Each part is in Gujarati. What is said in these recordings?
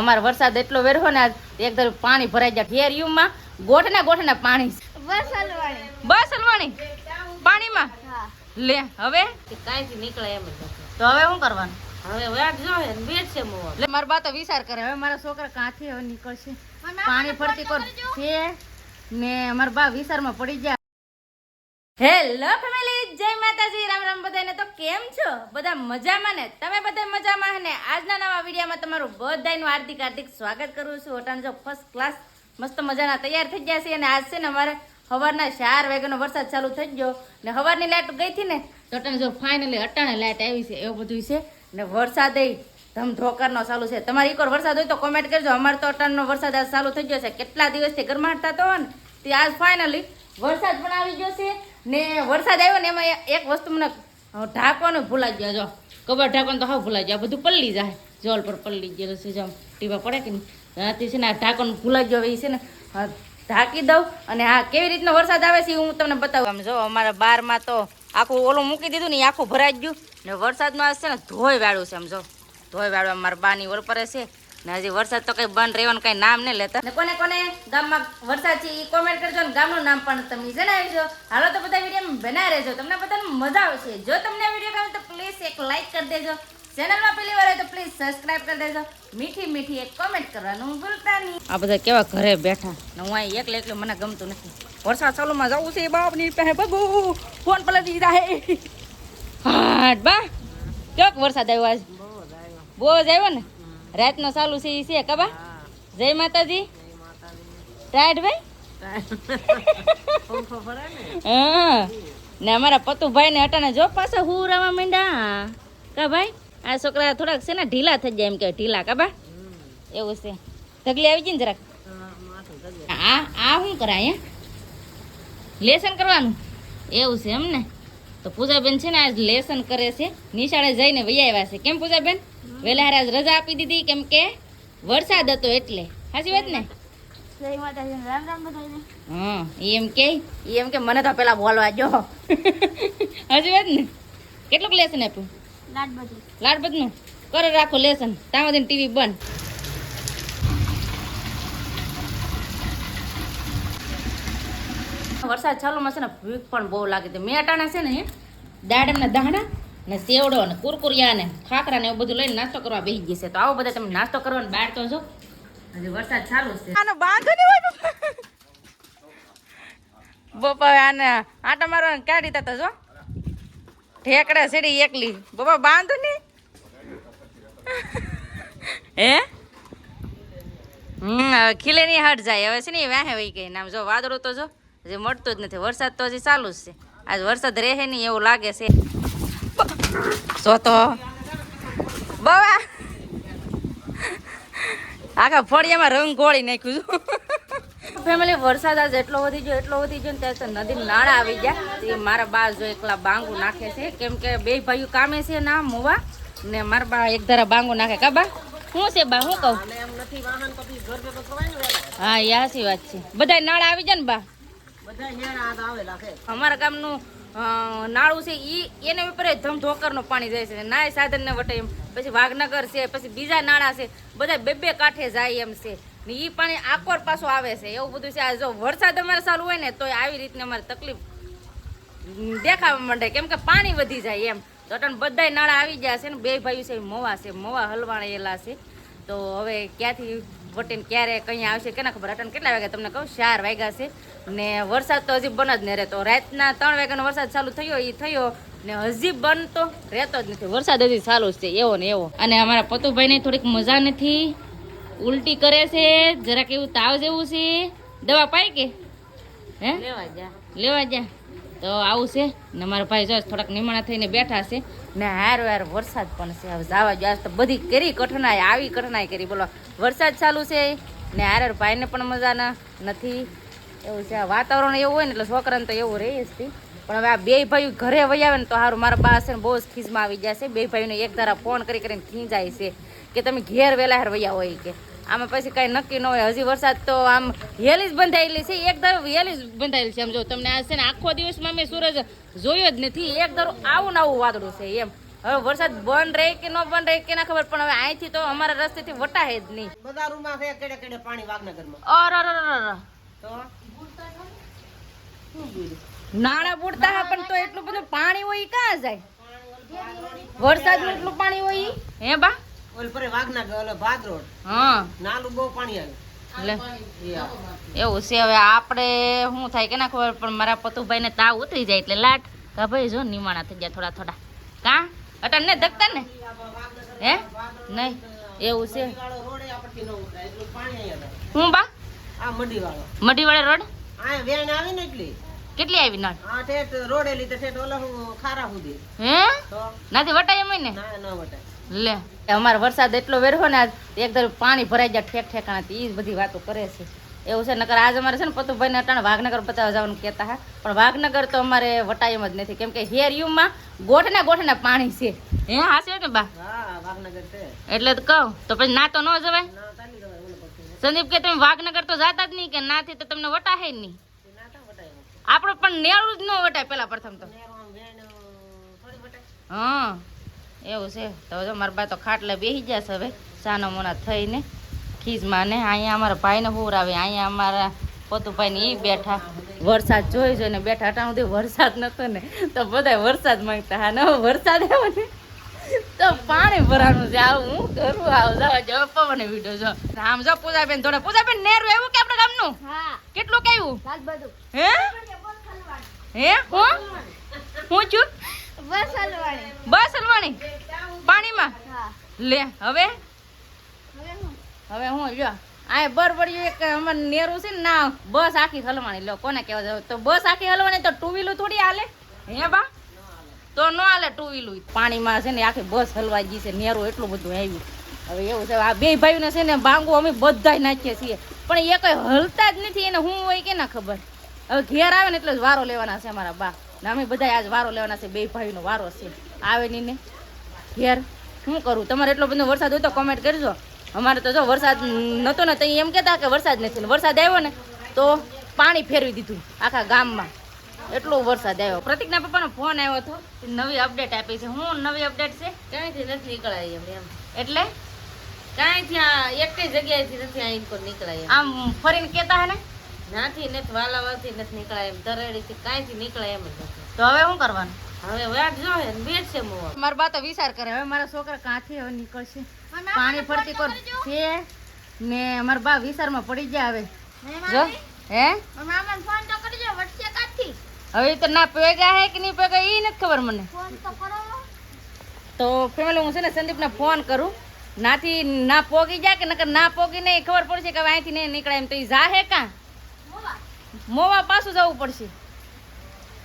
અમારે વરસાદ એટલો વેરહો ને એક દર પાણી ભરાઈ જાય ઘેર યુમાં ગોઠ ને પાણી. બસ હલવાણી બસ હલવાણી પાણીમાં લે હવે? કાંઈથી નીકળે એમ તો હવે શું કરવાનું? હવે વાટ જો હે બેઠ છે મોવા એટલે મારા બા તો વિચાર કરે. હવે મારા છોકરા કાંથી હવે નીકળશે? પાણી ફરતી કર. છે ને અમારા બા વિચારમાં પડી જાય હેલો ફેમિલી જય માતાજી. રામ રામ બધાને. તો કેમ છો? બધા મજામાં ને? તમે બધા મજામાં ને? આજના નવા વિડીયોમાં તમારું બધાનું હાર્દિક હાર્દિક સ્વાગત કરું છું. ઓટાણ જો ફર્સ્ટ ક્લાસ મસ્ત મજાના તૈયાર થઈ ગયા છે અને આજ છે ને અમારે સવારના ચાર વાગ્યાનો વરસાદ ચાલુ થઈ ગયો ને સવારની લાઇટ ગઈ હતી ને, તો અટાણે જો ફાઇનલી અટાણે લાઇટ આવી છે, એવું બધું છે ને વરસાદ ધમધોકારનો ચાલુ છે. તમારે એક વરસાદ હોય તો કોમેન્ટ કરજો. અમારે તો અટાણનો વરસાદ આજ ચાલુ થઈ ગયો છે. કેટલા દિવસથી ગરમાટ થતો હોય ને, તે આજ ફાઇનલી વરસાદ પણ આવી ગયો છે. ને વરસાદ આવ્યો ને એમાં એક વસ્તુ મને ઢાંકવાનું ભૂલાઈ ગયા, જો. કબર ઢાંકવાનું તો હા ભૂલાઈ ગયા. બધું પલ્લી જાય. જોલ પર પલ્લી ગયેલું છે જેમ ટીવા પડે કે નહીં? છે ને આ ઢાંકવાનું ભૂલાઈ ગયો એ છે ને ઢાંકી દઉં અને આ કેવી રીતનો વરસાદ આવે છે હું તમને બતાવું. આમ જો, અમારા બારમાં તો આખું ઓલું મૂકી દીધું ને એ આખું ભરાઈ ગયું. ને વરસાદમાં છે ને ધોઈ વાળું છે, આમ જો. ધોઈ વાળું મારા બાની ઓર પરે છે. ને હજી વરસાદ તો કઈ બંધ રહેવાનું કઈ નામ નહીં લેતા. ને કોને કોને ગામમાં વરસાદ છે એ કોમેન્ટ કરજો ને ગામનું નામ પણ તમે જણાવજો. હાલો તો બધા વીડિયો બનાવી રહેજો. તમને બધાને મજા આવશે. જો તમને વીડિયો ગમે તો પ્લીઝ એક લાઈક કરી દેજો. ચેનલમાં પહેલી વાર તો પ્લીઝ સબસ્ક્રાઇબ કરી દેજો. મીઠી મીઠી એક કોમેન્ટ કરવાનું ભૂલતા નહીં. આ બધા કેવા ઘરે બેઠા ને હું અહીં એકલે એકલે મને ગમતું નથી. વરસાદ ચાલુમાં જવું છે બાપની પાસે બગુ ફોન પલટી દીધા હે. હાટ બા. કેવો વરસાદ આવ્યો આજ? બહુ જ આવ્યો ને? રાતનો ચાલુ છે ઈ છે કબા જય માતાજી. ટાયર્ડ ભાઈ? હા. ને અમારા પતુભાઈ ને અટાણે જો પાછા હું રવા માંડ્યા. કા ભાઈ? આ છોકરા થોડાક છે ને ઢીલા થઈ જાય એમ કે ઢીલા કા બા? એવું છે. ઢગલી આવી ગઈ ને જરાક. આ આ શું કરાય લેસન કરવાનું? એવું છે એમ ને? તો પૂજાબેન છે ને આજ લેસન કરે છે. નિશાળે જઈને વૈયા આવ્યા છે. કેમ પૂજાબેન? વહેલા હારે રજા આપી દીધી કેમ કે વરસાદ હતો એટલે. સાચી વાત ને? હા એમ કે? એમ કે મને તો પેલા બોલવા જો હજી વાત ને? કેટલું લેસન આપ્યું? લાડબદનું કરો રાખો લેસન ત્યાં સુધી ટીવી બંધ. વરસાદ ચાલુમાં છે ને ભૂખ પણ બહુ લાગે છે. મેં અટાણા છે ને દાડમના દાણા? ને સેવડો ને કુરકુરિયા ને ખાખરા ને એવું બધું લઈને નાસ્તો કરવા બેસી ગઈ છે. તો આવો બધા તમે નાસ્તો કરવાનો બહાર તો જો. હજી વરસાદ ચાલુ છે. બાંધો નહીં હોય બપા. આને આટા મારો કાઢી તા જો. ઠેકડા સીડી એકલી. બપા બાંધો નહીં. હે? હમ, હવે ખીલે નહીં હટ જાય. હવે છે ને વાહે વહી ગઈ ને આમ જો વાદળો તો જો. હજી મળતું જ નથી. વરસાદ તો હજી ચાલુ જ છે. આજ વરસાદ રહે નહીં એવું લાગે છે. જો તો બાબા આખા ફળિયામાં રંગ ગોળી નાખ્યું છું. ફેમિલી વરસાદ આજ એટલો વધી ગયો એટલો વધી ગયો ને ત્યારે તો નદી નાળા આવી ગયા. તે મારા બા જો એકલા બાંગુ નાખે છે. કેમ કે બે ભાઈઓ કામે છે ના મોવા. ને મારા બા એક ધારા બાંગુ નાખે. કા બા? શું છે બા? શું કહું? હા એ હાચી વાત છે. બધા નાળા આવી જાય ને બા? અમારા ગામનું નાળું છે એ એને ઉપર ધમધોકરનું પાણી જાય છે. નાય સાધનને વટે એમ. પછી વાઘનગર છે, પછી બીજા નાળા છે, બધા બે બે કાંઠે જાય એમ છે. ને એ પાણી આકોર પાછું આવે છે. એવું બધું છે. આ જો વરસાદ અમારે ચાલુ હોય ને તો આવી રીતની અમારે તકલીફ દેખાવા માંડે. કેમ કે પાણી વધી જાય એમ. તો અટણ બધાય નાળા આવી ગયા છે ને, બે ભાઈઓ છે, મોવા છે, મોવા હલવાણેલા છે. તો હવે ક્યાંથી વટીને ક્યારે કઈ આવશે, કેના ખબર? અટન કેટલા વાગ્યા? તમને કહું, ચાર વાગ્યા છે. ને વરસાદ તો હજી બન જ નહીં રહેતો. રાતના ત્રણ વાગ્યાનો વરસાદ ચાલુ થયો એ થયો ને હજી બનતો રહેતો જ નથી. વરસાદ હજી ચાલુ જ છે એવો ને એવો. અને અમારા પતુભાઈને થોડીક મજા નથી. ઉલટી કરે છે જરાક એવું તાવ જેવું છે. દવા પાઈ કે? હે? લેવા જા. લેવા જા. તો આવું છે. ને મારા ભાઈ જો થોડાક નિમાણા થઈને બેઠા છે. ને હાર વાર વરસાદ પણ છે. હવે જવા જો તો બધી કરી કઠણાઈ આવી કઠણાઈ કરી. બોલો વરસાદ ચાલુ છે. ને હાર ભાઈને પણ મજા ના નથી. એવું છે. આ વાતાવરણ એવું હોય ને એટલે છોકરાને તો એવું રહે જ. પણ હવે આ બે ભાઈ ઘરે વહી આવે ને તો સારું મારા બા છે ને બહુ જ ખીજમાં આવી જશે છે. બે ભાઈને એક ધારા ફોન કરી કરીને ખીંજાય છે કે તમે ઘેર વહેલા હાર વયા હોય કે. આમાં પછી કાંઈ નક્કી ન હોય. હજી વરસાદ તો આમ હેલી જ બંધાયેલી છે. એક ધારો હેલી જ બંધાયેલી છે. આમ જો તમને આ છે ને આખો દિવસમાં મેં સૂરજ જોયો જ નથી. એક ધારો આવું ને આવું વાદળું છે એમ. હવે વરસાદ બંધ રહે કે ન બંધ રહે કે ના ખબર? પણ હવે અહીંથી તો અમારા રસ્તેથી વટાય જ નહીં. બધા રૂમમાં કેડે કેડે પાણી વાગનગરમાં અર અર અર. તો? નાણાં બુડતા હા પણ તો એટલું બધું પાણી હોય ક્યાં જાય? વરસાદનું એટલું પાણી હોય હે બા? ઓલ પરે વાગનગર ઓલો ભાદ રોડ. હા. નાલું બહુ પાણી આવે. લે. એ આ. એવું છે હવે આપણે શું થાય કે ના ખબર પણ મારા પતુભાઈને તાવ ઉતરી જાય એટલે લાટ. કા ભાઈ જો નિમાણા થઈ ગયા થોડા થોડા. કા? અટલ ને ધકતા ને? હે? નહીં. એવું છે. ન. હું બા? આ મડી વાળો રોડ? આ વેણ આવી ને એટલી. કેટલી આવી નળ? ઠેઠ રોડે લીધે ઠેઠ ઓલા ખારા સુધી હે? નાથી વટાય એમ ને? ના ના વટાય. લે. અમારે વરસાદ એટલો વેરહો ને આજ એક ધારું પાણી ભરાઈ જાય ઠેક ઠેકાણા એ બધી વાતો કરે છે. એવું છે નકર આજ અમારે છે ને પતુભાઈ ને અટાણે વાઘનગર બતાવવા જવાનું કહેતા હા. પણ વાઘનગર તો અમારે વટાયમ જ નથી. કેમ કે હેર યુમાં ગોઠને ગોઠને પાણી છે. હે હાશે ને બા? હા વાગનગર છે. એટલે તો કહું તો પછી ના તો ન જવાય? ના સંદીપ કે તમે વાઘનગર તો જાતા જ નહીં કે નાથી તો તમને વટાહે નહીં. આપણો પણ નેરું જ ન વટાય પેલા પ્રથમ તો. હા એવું છે. તો જો મારા બા તો ખાટલે બેસી જશે હવે. સાનો મોના થઈને ખીજમાં ને અહીંયા અમારા ભાઈને હુરાવે અહીંયા અમારા પોતુભાઈને એ બેઠા. વરસાદ જોઈ જોઈને બેઠા. અટાણું વરસાદ નતો ને. તો બધા વરસાદ માંગતા. હા ન વરસાદ આવ્યો ને. તો પાણી ભરાવાનું છે. આવું હું કરું? આવ જવા જો પવન વીડિયો જો. આમ જો પૂજાબેન થોડા પૂજાબેન નેરું એવું કે આપણે ગામનું? હા. કેટલું બધું. હે? હે? હું? હું છું? બસ હલવાણી. બસ હલવાણી? પાણીમાં? લે હવે? હવે હું? જો આ બરબડિયું એક અમારે નેરું છે ને ના બસ આખી હલવાણી. લો કોને કહેવા જાવ? તો બસ આખી હલવાણી તો ટુ વ્હીલું થોડી હાલે. હે બા? તો ન હાલે ટુ વ્હીલું પાણીમાં છે ને આખી બસ હલવાઈ ગઈ છે, નેરો એટલું બધું આવ્યું. હવે એવું છે, આ બે ભાઈઓને છે ને બાંગો અમે બધાય નાખીએ છીએ. પણ એ કઈ હલતા જ નથી, એને હું હોય કે ના ખબર? હવે ઘેર આવે ને એટલે જ વારો લેવાના છે અમારા બા. ને અમે બધા આજ વારો લેવાના છે, બે ભાઈનો વારો છે. આવે ને? ઘેર. શું કરું? તમારે એટલો બધો વરસાદ હોય તો કોમેન્ટ કરજો. અમારે તો જો વરસાદ નહોતો ને તો એમ કહેતા કે વરસાદ નથી વરસાદ આવ્યો ને તો પાણી ફેરવી દીધું આખા ગામમાં. એટલો વરસાદ આવ્યો. પ્રતિકના પપ્પાનો ફોન આવ્યો હતો. નવી અપડેટ આપી છે. હું નવી અપડેટ છે? ક્યાંયથી નથી નીકળાય એમ એમ. એટલે? કાંઈથી આ એકેય જગ્યાએથી નથી આ ઇનકો નીકળાય આમ ફરીને કહેતા હે ને? નાથી નથી વાલાવાથી નથી નીકળાય એમ. તરેડીથી કાંઈથી નીકળાય એમ જ નથી. તો હવે શું કરવાનું? હવે વાટ જો હે મોવા. મારા બા તો વિચાર કરે હવે મારા છોકરા કાંથી હવે નીકળશે? પાણી ફરતી કર છે? ને મારા બા વિચારમાં પડી ગયા હવે. જો હે? મામાને ફોન તો કરજો વટશે કાથી? હવે તો ના પેગા હે કે નહીં પેગા એ નથી ખબર મને. તો ફેમિલી હું છે ને સંદીપને ફોન કરું. નાથી ના પોગી જાય કે નકર ના પોગી નહીં ખબર પડશે કે હવે અહીંથી નહીં નીકળાય એમ. તો એ જાહે કાં? મોવા. પાછું જવું પડશે.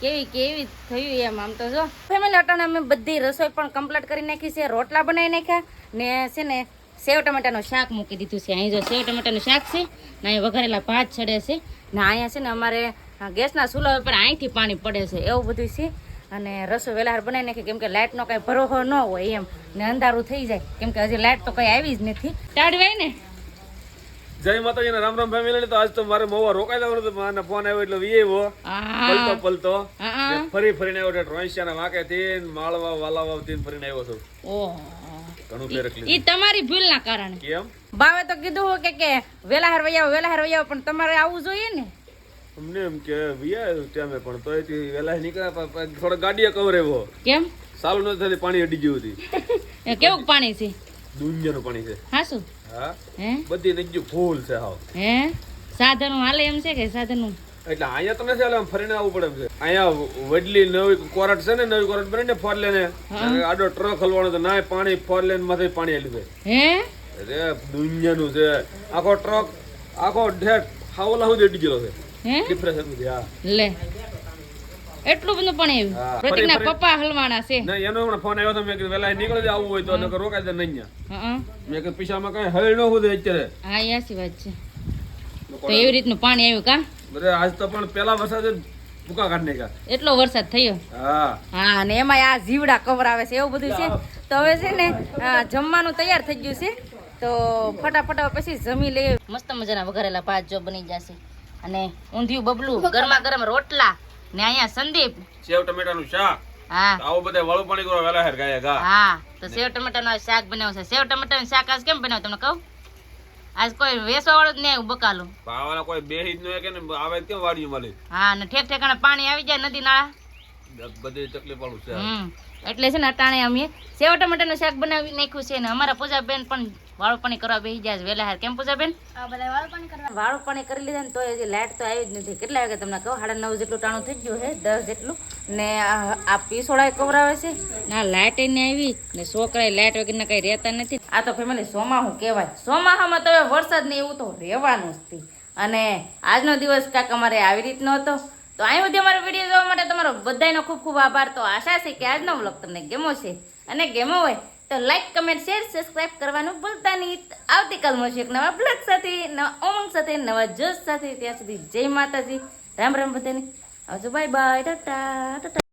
કેવી કેવી થયું એમ આમ તો જો. ફેમિલી અટાણે અમે બધી રસોઈ પણ કમ્પ્લીટ કરી નાખી છે રોટલા બનાવી નાખ્યા ને છે ને સેવ ટમેટાનું શાક મૂકી દીધું છે. અહીં જો સેવ ટમેટાનું શાક છે ને અહીં વઘારેલા ભાત ચડે છે. ને અહીંયા છે ને અમારે ગેસના ચૂલા ઉપર અહીંથી પાણી પડે છે એવું બધું છે. અને રસોઈ વેલાહાર બનાવી નાખી કેમ કે લાઇટનો કાંઈ ભરોસો ન હોય એમ. ને અંધારું થઈ જાય કેમ કે હજી લાઇટ તો કંઈ આવી જ નથી. ટાળવાય ને. જય માતાજી રામ રામ ફેમિલી તો આજ તો મારે મોવા રોકાઈ જવાનું હતું મને ફોન આવ્યો એટલે વી આવ્યો પલતો પલતો ફરી ફરીને આવ્યો રોઈસિયા ના વાકે થી માળવા વાલાવા થી ફરીને આવ્યો છું. ઓહો. ઘણું ફેરક ઈ તમારી ભૂલ ના કારણે. કેમ? બાવે તો કીધું કે કે વેલાહાર વૈયાવો વેલાહાર વૈયાવો પણ તમારે આવવું જોઈએ ને? અમને એમ કે વિયા ત્યાં પણ તો એથી વેલા નીકળ્યા થોડો ગાડીએ કવર એવો કેમ? સાલું નથી થતી પાણી અડી ગયું હતી. કેવું પાણી છે? દુનિયાનું પાણી છે. હાસું હા? બધી નજીક ફૂલ છે હાવ. હે? સાધનો હાલે એમ છે કે સાધનો? એટલે અહીંયા તમે છે આમ ફરીને આવવું પડે છે. અહીંયા વડલી નવી કોરટ છે ને નવી કોરટ બની ને ફોર લેને. આડો ટ્રક હલવાનો તો નાય પાણી ફોર લેનમાંથી પાણી હલી છે. હે? અરે દુનિયાનું છે. આખો ટ્રક આખો ઢેટ હાવલા સુધી અડી ગયેલો છે. હે? લે. એટલું બધું પણ એવું પપ્પા હલવાના છે. ના એનો હમણાં ફોન આવ્યો તો મેં કીધું વહેલા નીકળી જાય હોય તો નકર રોકાય જાય નહીં હં. મેં કીધું પીછામાં કઈ હળ ન હોય અત્યારે. હા એ વાત છે. તો એવી રીતનું પાણી આવ્યું કા? અરે આજ તો પણ પેલા વરસાદ ભૂકા એટલો વરસાદ થયો? હા. હા અને એમાં આ જીવડા કવર આવે છે એવું બધું છે. તો હવે છે ને જમવાનું તૈયાર થઈ ગયું છે. તો ફટાફટ પછી જમી લઈએ. મસ્ત મજાના વઘારેલા ભાત જો બની જશે. અને ઊંધિયું બબલું ગરમા ગરમ રોટલા ને અહીંયા સંદીપ. સેવ ટમેટાનું શાક. હા. આવો બધા વાળું પાણી કરો વેલા હેર ગાયા ગા. હા તો સેવ ટમેટાનું શાક બનાવશે સેવ ટમેટાનું શાક આજ કેમ બનાવ તમને કહું? આજ કોઈ વેસવા વાળું જ નહીં આવ્યું બકાલું. પાવાના કોઈ બે જ નહીં કે ને આવે કેમ વાડીયું મળે? હા ને ઠેક ઠેકાણે પાણી આવી જાય નદી નાળા. બધી તકલીફ વાળું છે. હમ એટલે છે ને અટાણે અમે સેવ ટમેટાનું શાક બનાવી નાખ્યું છે ને અમારા પૂજાબેન પણ વાળું પાણી કરવા બેસી જાય છે. વહેલા હાર કેમ પૂજાબેન આ બધા વાળ પણ કરવા. વાળું પાણી કરી લીધા ને તો હજી લાઇટ તો આવી જ નથી. કેટલા વાગે તમને કહું? સાડા નવ જેટલું ટાણું થઈ ગયું છે દસ જેટલું. ને આ આ પીસોડા કવરાવે છે. ને લાઇટ ને આવી ને છોકરા લાઇટ વગરના કઈ રહેતા નથી. આ તો ફેમિલી સોમાહું કહેવાય. સોમાહામાં તો વરસાદ ને એવું તો રહેવાનું જ અને આજનો દિવસ કાંક અમારે આવી રીતનો હતો. તો અહીં સુધી અમારો વીડિયો જોવા માટે તમારો બધાનો ખૂબ ખૂબ આભાર. તો આશા છે કે આજનો વ્લોગ તમને ગેમો છે. અને ગેમો હોય તો લાઈક કમેન્ટ શેર સબસ્ક્રાઇબ કરવાનું ભૂલતા નહીં. આવતીકાલ મળશે એક નવા બ્લોગ સાથે, નવા ઉમંગ સાથે, નવા જોશ સાથે. ત્યાં સુધી જય માતાજી. રામ રામ બધાને. આવજો બાય બાય ટાટા ટાટા.